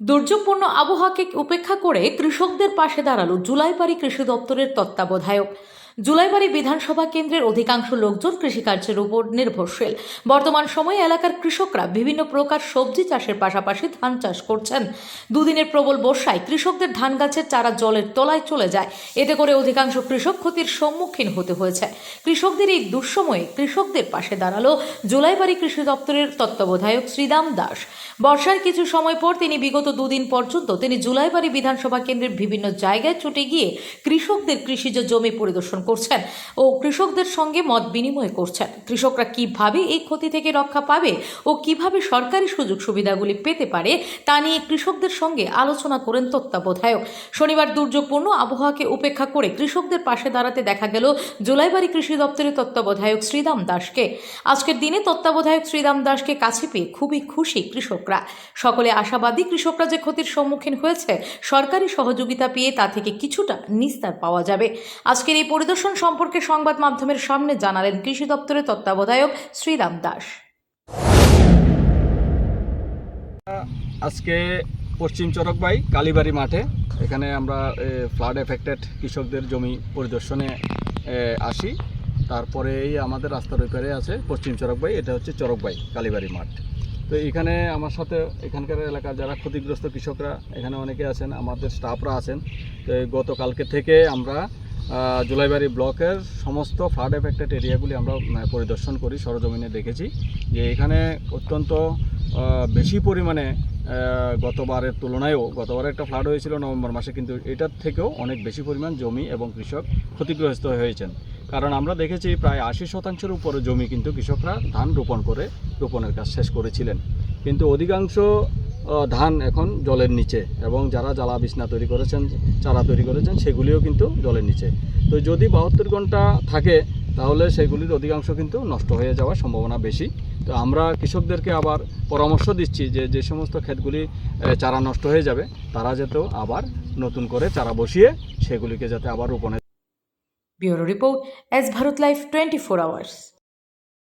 দুর্যোগপূর্ণ আবহাওয়াকে উপেক্ষা করে কৃষকদের পাশে দাঁড়াল জুলাইপাড়ি কৃষি দপ্তরের তত্ত্বাবধায়ক। জুলাইবাড়ি বিধানসভা কেন্দ্রের অধিকাংশ লোকজন কৃষিকার্যের উপর নির্ভরশীল। বর্তমান সময়ে এলাকার কৃষকরা বিভিন্ন প্রকার সবজি চাষের পাশাপাশি ধান চাষ করছেন। দুদিনের প্রবল বর্ষায় কৃষকদের ধান গাছের চারা জলের তলায় চলে যায়। এতে করে অধিকাংশ কৃষক ক্ষতির সম্মুখীন হতে হয়েছে। কৃষকদের এই দুঃসময়ে কৃষকদের পাশে দাঁড়াল জুলাইবাড়ি কৃষি দপ্তরের তত্ত্বাবধায়ক শ্রীরাম দাস। বর্ষার কিছু সময় পর তিনি বিগত দুদিন পর্যন্ত তিনি জুলাইবাড়ি বিধানসভা কেন্দ্রের বিভিন্ন জায়গায় ছুটে গিয়ে কৃষকদের কৃষিজ জমি পরিদর্শন করছেন ও কৃষকদের সঙ্গে মত বিনিময় করছেন। কৃষকরা কীভাবে এই ক্ষতি থেকে রক্ষা পাবে ও কীভাবে সরকারি সুযোগ সুবিধাগুলি পেতে পারে তা নিয়ে কৃষকদের সঙ্গে আলোচনা করেন তত্ত্বাবধায়ক। শনিবার দুর্যোগপূর্ণ আবহাওয়াকে উপেক্ষা করে কৃষকদের পাশে দাঁড়াতে দেখা গেল জুলাইবাড়ি কৃষি দপ্তরের তত্ত্বাবধায়ক শ্রীরাম দাসকে। আজকের দিনে তত্ত্বাবধায়ক শ্রীরাম দাসকে কাছে পেয়ে খুবই খুশি কৃষকরা। সকলে আশাবাদী, কৃষকরা যে ক্ষতির সম্মুখীন হয়েছে, সরকারি সহযোগিতা পেয়ে তা থেকে কিছুটা নিস্তার পাওয়া যাবে। আজকের এই পরিদর্শন সম্পর্কে সংবাদ মাধ্যমের সামনে জানালেন কৃষি দপ্তরের তত্ত্বাবধায়ক শ্রীরাম দাস। আজকে পশ্চিম চরকবাই, কালীবাড়ি মাঠে, এখানে আমরা ফ্লাড এফেক্টেড কৃষকদের জমি পরিদর্শনে আসি। তারপরেই আমাদের রাস্তার ওইপারে আছে পশ্চিম চরকবাই, এটা হচ্ছে চরকবাই, কালীবাড়ি মাঠ। তো এখানে আমার সাথে এখানকার এলাকার যারা ক্ষতিগ্রস্ত কৃষকরা, এখানে অনেকে আছেন, আমাদের স্টাফরা আছেন। তো গতকালকে থেকে আমরা জুলাইবাড়ি ব্লকের সমস্ত ফ্লাড এফেক্টেড এরিয়াগুলি আমরা পরিদর্শন করি, সরজমিনে দেখেছি যে এখানে অত্যন্ত বেশি পরিমাণে গতবারের তুলনায়ও গতবারে একটা ফ্লাড হয়েছিল নভেম্বর মাসে, কিন্তু এটার থেকেও অনেক বেশি পরিমাণ জমি এবং কৃষক ক্ষতিগ্রস্ত হয়েছেন। কারণ আমরা দেখেছি প্রায় আশি শতাংশের উপরে জমি কিন্তু কৃষকরা ধান রোপণ করে রোপণের কাজ শেষ করেছিলেন। কিন্তু অধিকাংশ ধান এখন জলের নিচে এবং যারা জ্বালা বিছনা তৈরি করেছেন, চারা তৈরি করেছেন, সেগুলিও কিন্তু জলের নিচে। তো যদি বাহাত্তর ঘণ্টা থাকে, তাহলে সেগুলির অধিকাংশ কিন্তু নষ্ট হয়ে যাওয়ার সম্ভাবনা বেশি। তো আমরা কৃষকদেরকে আবার পরামর্শ দিচ্ছি যে যে সমস্ত ক্ষেতগুলি চারা নষ্ট হয়ে যাবে, তারা যাতে আবার নতুন করে চারা বসিয়ে সেগুলিকে যাতে আবার রোপণে bureau report, S Bharat life twenty four hours.